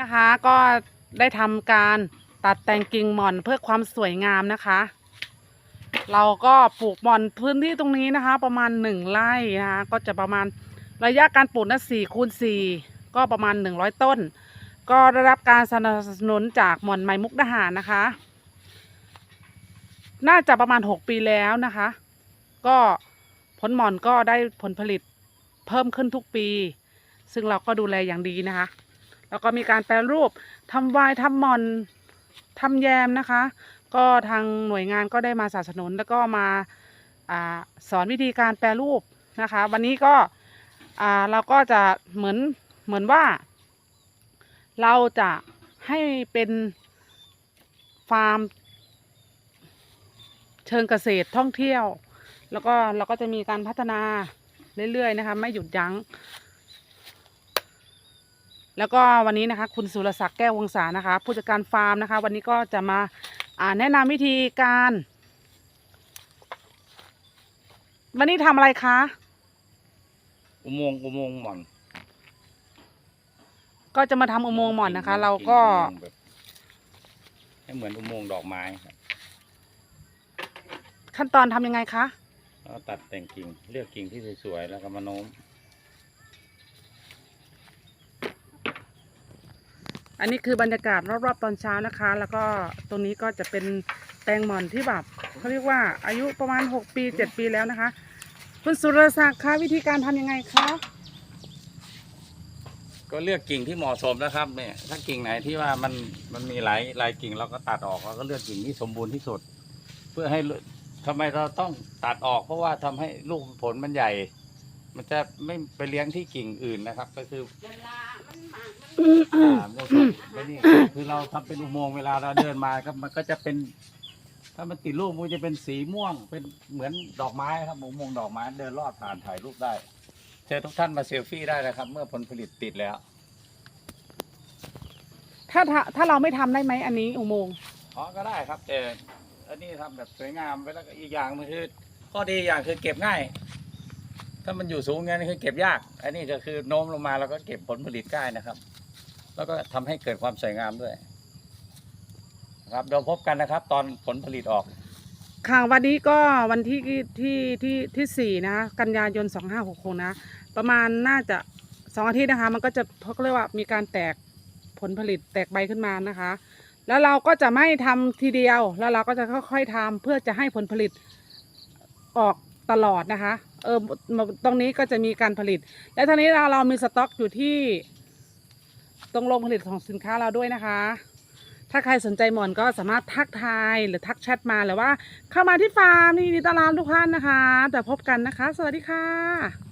นะคะก็ได้ทำการตัดแต่งกิ่งหม่อนเพื่อความสวยงามนะคะ เราก็ปลูกหม่อนพื้นที่ตรงนี้นะคะ ประมาณหนึ่งไร่นะคะก็จะประมาณระยะการปลูกนะสี่คูณสี่ก็ประมาณหนึ่งร้อยต้น ก็ได้รับการสนับสนุนจากหม่อนไม้มุกดาหารนะคะ น่าจะประมาณหกปีแล้วนะคะ ก็ผลหม่อนก็ได้ผลผลิตเพิ่มขึ้นทุกปี ซึ่งเราก็ดูแลอย่างดีนะคะ แล้วก็มีการแปรรูปทำวายทำหมอนทำแยมนะคะ ก็ทางหน่วยงานก็ได้มาสนับสนุนแล้วก็มาอาสอนวิธีการแปรรูปนะคะ วันนี้ก็เราก็จะเหมือนเหมือนว่า เราจะให้เป็นฟาร์มเชิงเกษตรท่องเที่ยว แล้วก็เราก็จะมีการพัฒนาเรื่อยๆนะคะ ไม่หยุดยั้ง แล้วก็วันนี้นะคะคุณสุรศักดิ์แก้ววงศานะคะ ผู้จัดการฟาร์มนะคะ วันนี้ก็จะมาอ่าแนะนำวิธีการ วันนี้ทำอะไรคะอุโมงค์อุโมงค์หม่อน ก็จะมาทำอุโมงค์หม่อนนะคะ เราก็อุโมงค์แบบให้เหมือนอุโมงค์ดอกไม้ครับขั้นตอนทำยังไงคะแล้วตัดแต่งกิ่งเลือกกิ่งที่สวยๆแล้วก็มาโน้ม อันนี้คือบรรยากาศรอบๆตอนเช้านะคะ แล้วก็ตรงนี้ก็จะเป็นแตงหม่อนที่แบบเขาเรียกว่าอายุประมาณ 6 ปี 7 ปีแล้วนะคะ คุณสุรศักดิ์คะวิธีการทำยังไงคะ ก็เลือกกิ่งที่เหมาะสมนะครับเนี่ยถ้ากิ่งไหนที่ว่ามันมันมีหลายหลายกิ่งเราก็ตัดออกเราก็เลือกกิ่งที่สมบูรณ์ที่สุด เพื่อให้ลูทำไมเราต้องตัดออก เพราะว่าทำให้ลูกผลมันใหญ่ มันจะไม่ไปเลี้ยงที่กิ่งอื่นนะครับ ก็คืออ่า ไม่ใช่ไม่นี่คือเราทำเป็นอุโมงค์เวลาเราเดินมาครับมันก็จะเป็น ถ้ามันติดรูปมันจะเป็นสีม่วง เป็นเหมือนดอกไม้ครับอุโมงค์ดอกไม้เดินลอดผ่านถ่ายรูปได้เชิญทุกท่านมาเซลฟี่ได้นะครับ เมื่อผลผลิตติดแล้ว ถ้าถ้าถ้าเราไม่ทำได้ไหมอันนี้อุโมงค์อ๋อก็ได้ครับแต่อันนี้ทำแบบสวยงามไปแล้วก็อีกอย่างมันคือข้อดีอย่างคือเก็บง่าย ถ้ามันอยู่สูงงั้นคือเก็บยาก อันนี้ก็คือโน้มลงมาแล้วก็เก็บผลผลิตได้นะครับ แล้วก็ทำให้เกิดความสวยงามด้วยนะครับเราพบกันนะครับ ตอนผลผลิตออก ค่ะวันนี้ก็วันที่ที่ที่ที่สี่นะกันยายนสองห้าหกหกนะ ประมาณน่าจะสองอาทิตย์นะคะ มันก็จะเขาเรียกว่ามีการแตกผลผลิตแตกใบขึ้นมานะคะ แล้วเราก็จะไม่ทำทีเดียว แล้วเราก็จะค่อยๆทำเพื่อจะให้ผลผลิตออกตลอดนะคะ เออตรงนี้ก็จะมีการผลิต และทีนี้เราเรามีสต็อกอยู่ที่ ตรงโรงผลิตของสินค้าเราด้วยนะคะ ถ้าใครสนใจหมอนก็สามารถทักทายหรือทักแชทมาหรือว่า เข้ามาที่ฟาร์มนี่ดีต้อดรับทุกท่านนะคะ แต่พบกันนะคะ สวัสดีค่ะ